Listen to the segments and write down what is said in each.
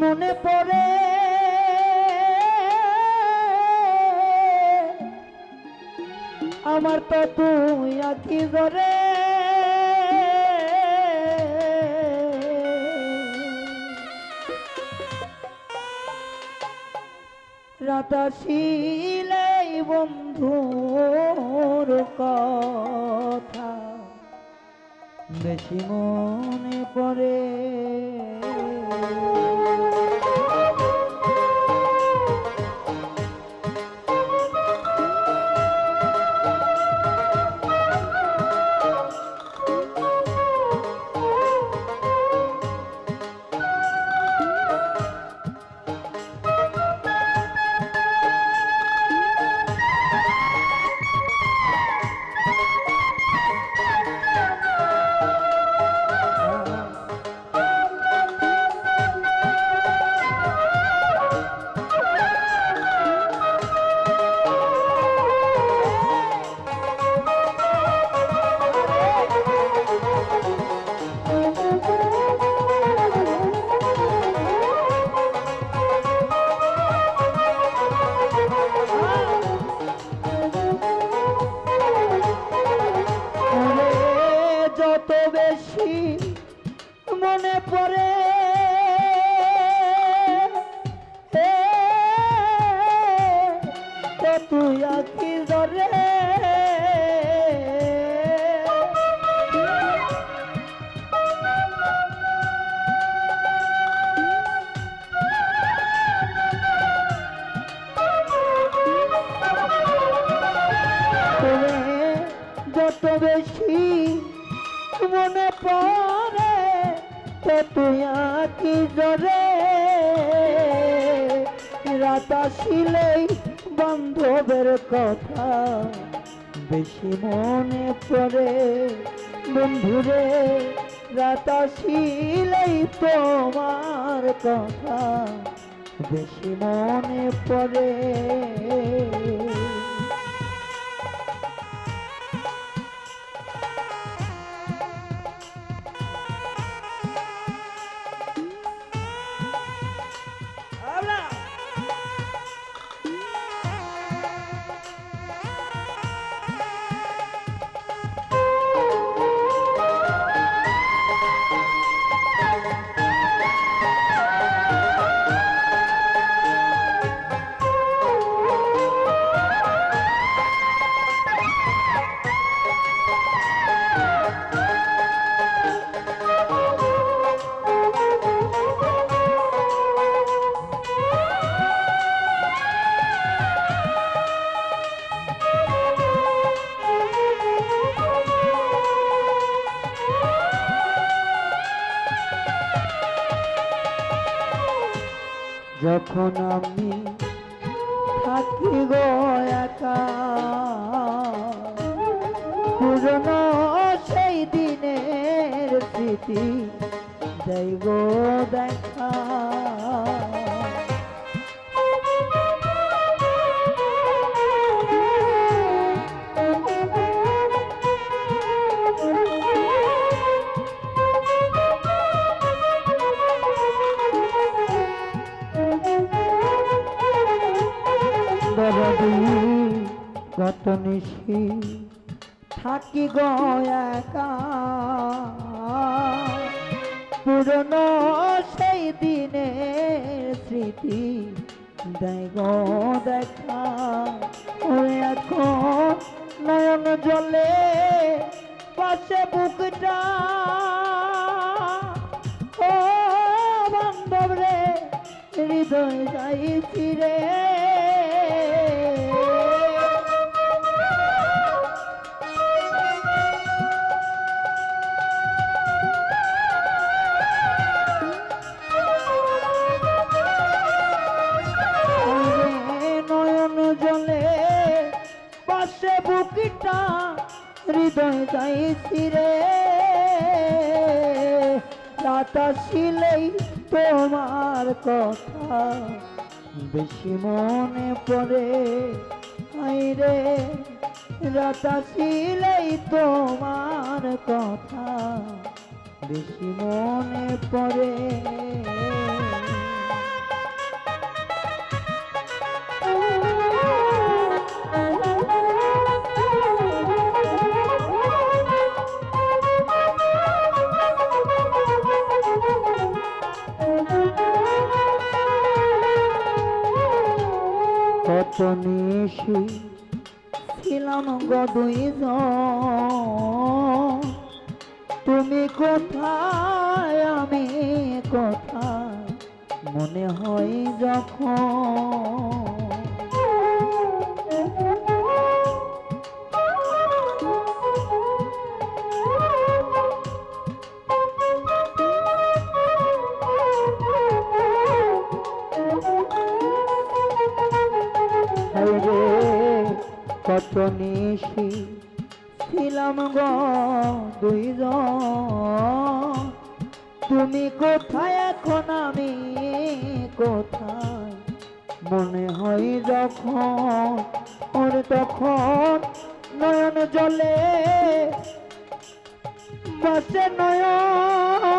মনে পড়ে। আমার তো তুই আঁকি ধরে। রাতাশিলাই বন্ধুর কথা বেশি মনে পড়ে। তত আঁকি জরে রাত আসিলেই বান্ধবের কথা বেশি মনে পড়ে। বন্ধুরে, রাত আসিলেই তোমার কথা বেশি মনে পড়ে। যখন আমি থাকি গো একা পুরনো সেই দিনের স্মৃতি দেখা। নিশি থাকি গো একা। পুরনো সেই দিনের স্মৃতি, দেয় দেখা। ওরে এখন নয়ন জলে পাশে বুকটা। ও বান্ধব রে, হৃদয় যাই ফিরে পাশে বুকিটা হৃদয় যাই ফিরে। রাত আসিলেই তোমার কথা বেশি মনে পড়ে। আইরে রাত আসিলেই তোমার কথা বেশি মনে পড়ে। নিশি ছিলাম দুইজন। তুমি কোথায় আমি কোথায়? মনে হয় যখন ছিলাম গো দুইজন। তুমি কোথায়? এখন আমি কোথায়? মনে হয় যখন ওর তখন নয়ন জলে বসে নয়ন।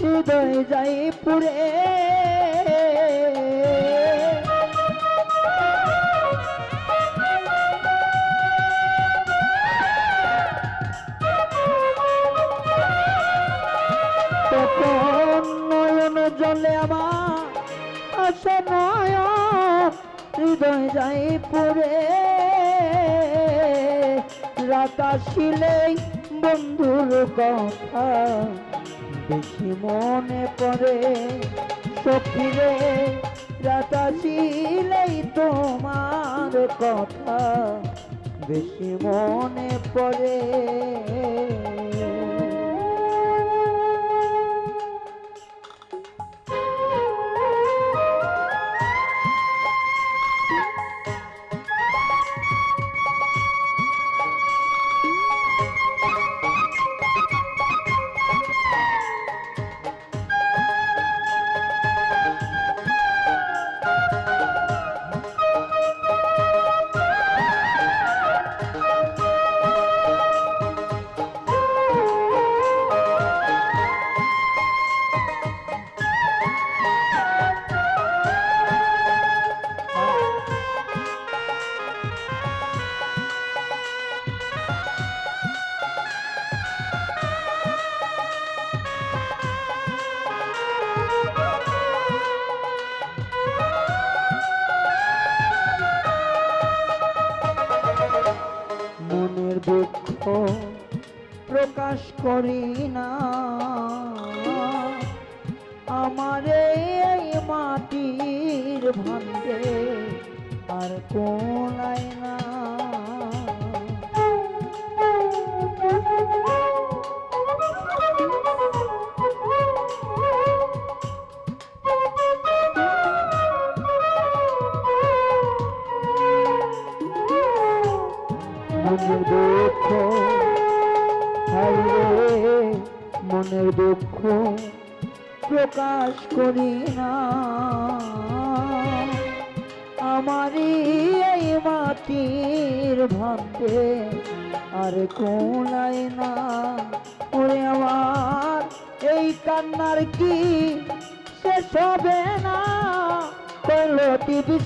হৃদয় যাই পুরে জলে আমার আসে নয়ন হৃদয় যাই বন্ধুর কথা বেশি মনে পড়ে। সখিরে রাত আসিলেই তোমার কথা বেশি মনে পড়ে। প্রকাশ করি না। আমার এই মাটির ভান্ডে আর কোন না। মনের দুঃখ প্রকাশ করি না। আমারই এই মাটির ভান্ডে আর কোলায় না। ওরে আমার, এই কান্নার কি শেষ হবে না? কইল টিভি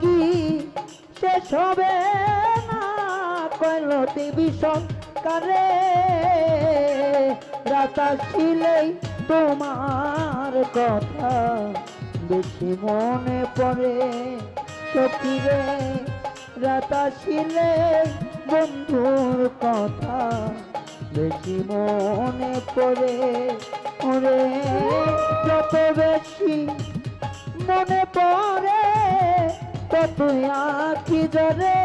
কি শেষ হবে না কইল সরকারে রাতা ছিলেই তোমার কথা। বেশি মনে পড়ে সখীরে রাতা ছিলে বন্ধুর কথা। বেশি মনে পড়ে ওরে, যত বেশি মনে পড়ে ততই আখি জরে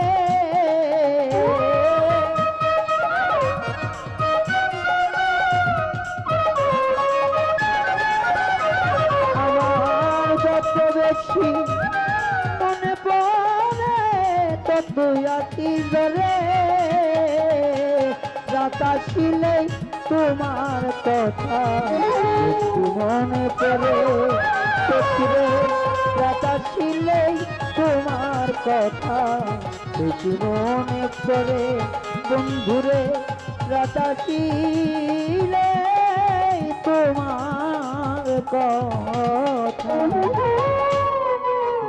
আমার যত বেশি মনে পড়ে ততই আখি জরে রাত আসিলেই তোমার কথা, একটু মনে পড়ে সত্যিরে রাত তোমার কথা। বেশি মনে পড়ে বন্ধুরে রাতা আসিলেই তোমার কথা?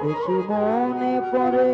বেশি মনে পড়ে